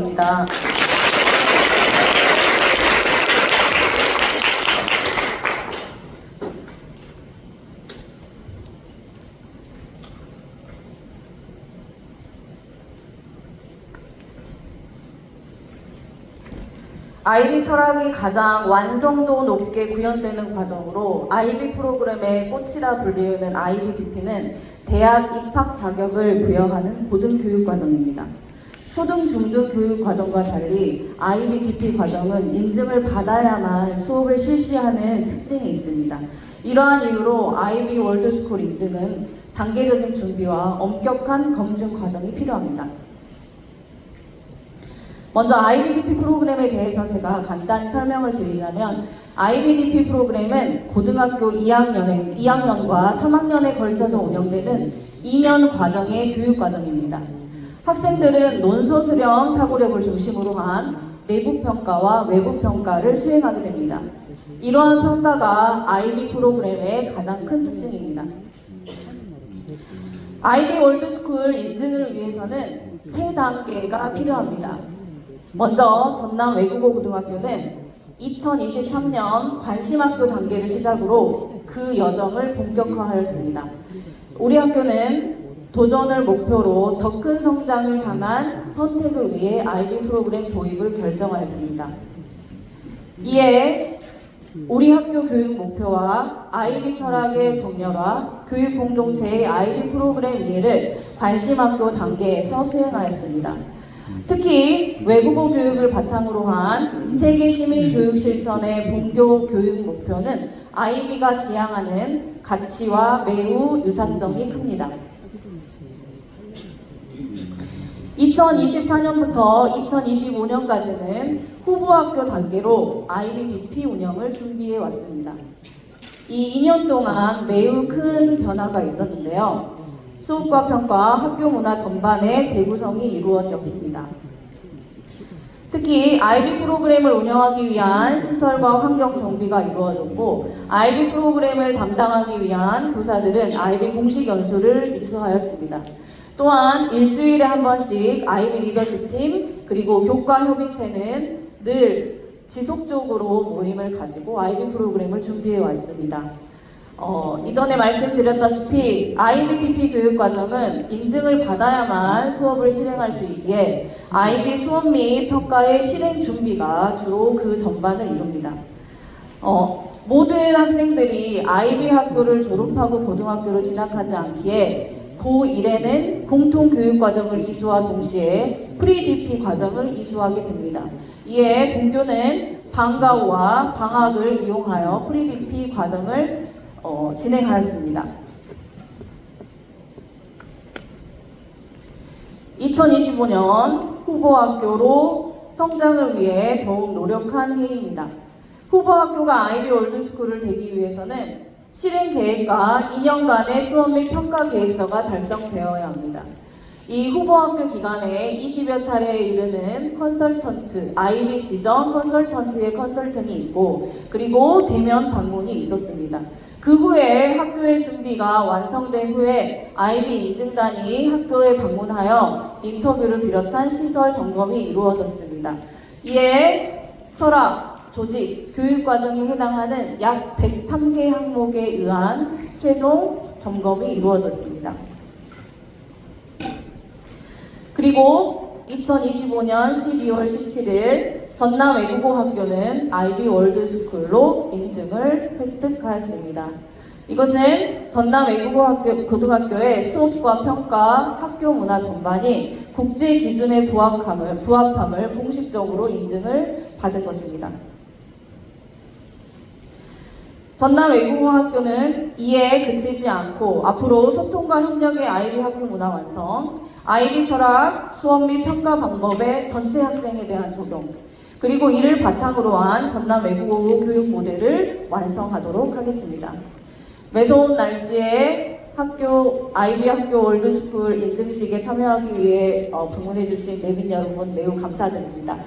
과정입니다. IB 철학이 가장 완성도 높게 구현되는 과정으로 IB 프로그램의 꽃이라 불리우는 IBDP는 대학 입학 자격을 부여하는 고등 교육 과정입니다. 초등, 중등 교육 과정과 달리 IBDP 과정은 인증을 받아야만 수업을 실시하는 특징이 있습니다. 이러한 이유로 IB 월드스쿨 인증은 단계적인 준비와 엄격한 검증 과정이 필요합니다. 먼저 IBDP 프로그램에 대해서 제가 간단히 설명을 드리자면 IBDP 프로그램은 고등학교 2학년에, 2학년과 3학년에 걸쳐서 운영되는 2년 과정의 교육 과정입니다. 학생들은 논서 수렴 사고력을 중심으로 한 내부 평가와 외부 평가를 수행하게 됩니다. 이러한 평가가 IB 프로그램의 가장 큰 특징입니다. IB 월드스쿨 인증을 위해서는 세 단계가 필요합니다. 먼저 전남 외국어 고등학교는 2023년 관심학교 단계를 시작으로 그 여정을 본격화하였습니다. 우리 학교는 도전을 목표로 더 큰 성장을 향한 선택을 위해 IB 프로그램 도입을 결정하였습니다. 이에 우리 학교 교육 목표와 IB 철학의 정렬화, 교육 공동체의 IB 프로그램 이해를 관심 학교 단계에서 수행하였습니다. 특히 외국어 교육을 바탕으로 한 세계 시민 교육 실천의 본교 교육 목표는 IB가 지향하는 가치와 매우 유사성이 큽니다. 2024년부터 2025년까지는 후보학교 단계로 IBDP 운영을 준비해 왔습니다. 이 2년 동안 매우 큰 변화가 있었는데요. 수업과 평가, 학교 문화 전반의 재구성이 이루어졌습니다. 특히 IB 프로그램을 운영하기 위한 시설과 환경 정비가 이루어졌고 IB 프로그램을 담당하기 위한 교사들은 IB 공식 연수를 이수하였습니다. 또한 일주일에 한 번씩 IB 리더십 팀 그리고 교과 협의체는 늘 지속적으로 모임을 가지고 IB 프로그램을 준비해 왔습니다. 어, 이전에 말씀드렸다시피 IBDP 교육 과정은 인증을 받아야만 수업을 실행할 수 있기에 IB 수업 및 평가의 실행 준비가 주로 그 전반을 이룹니다. 어, 모든 학생들이 IB 학교를 졸업하고 고등학교로 진학하지 않기에 고1에는 공통교육 과정을 이수와 동시에 프리DP 과정을 이수하게 됩니다. 이에 본교는 방과후와 방학을 이용하여 프리DP 과정을 어, 진행하였습니다. 2025년 후보학교로 성장을 위해 더욱 노력한 해입니다. 후보학교가 아이비 월드스쿨을 되기 위해서는 실행 계획과 2년간의 수업 및 평가 계획서가 달성되어야 합니다. 이 후보 학교 기간에 20여 차례에 이르는 컨설턴트, 아이비 지정 컨설턴트의 컨설팅이 있고 그리고 대면 방문이 있었습니다. 그 후에 학교의 준비가 완성된 후에 아이비 인증단이 학교에 방문하여 인터뷰를 비롯한 시설 점검이 이루어졌습니다. 이에 철학, 조직, 교육 과정에 해당하는 약 103개 항목에 의한 최종 점검이 이루어졌습니다. 그리고 2025년 12월 17일 전남 외국어 학교는 IB 월드스쿨로 인증을 획득하였습니다. 이것은 전남 외국어 학교, 고등학교의 수업과 평가, 학교 문화 전반이 국제 기준에 부합함을, 부합함을 공식적으로 인증을 받은 것입니다. 전남 외국어학교는 이에 그치지 않고 앞으로 소통과 협력의 아이비 학교 문화 완성, 아이비 철학, 수업 및 평가 방법의 전체 학생에 대한 적용, 그리고 이를 바탕으로 한 전남 외국어 교육 모델을 완성하도록 하겠습니다. 매서운 날씨에 학교 아이비 학교 월드스쿨 인증식에 참여하기 위해 어, 방문해 주신 내빈 여러분 매우 감사드립니다.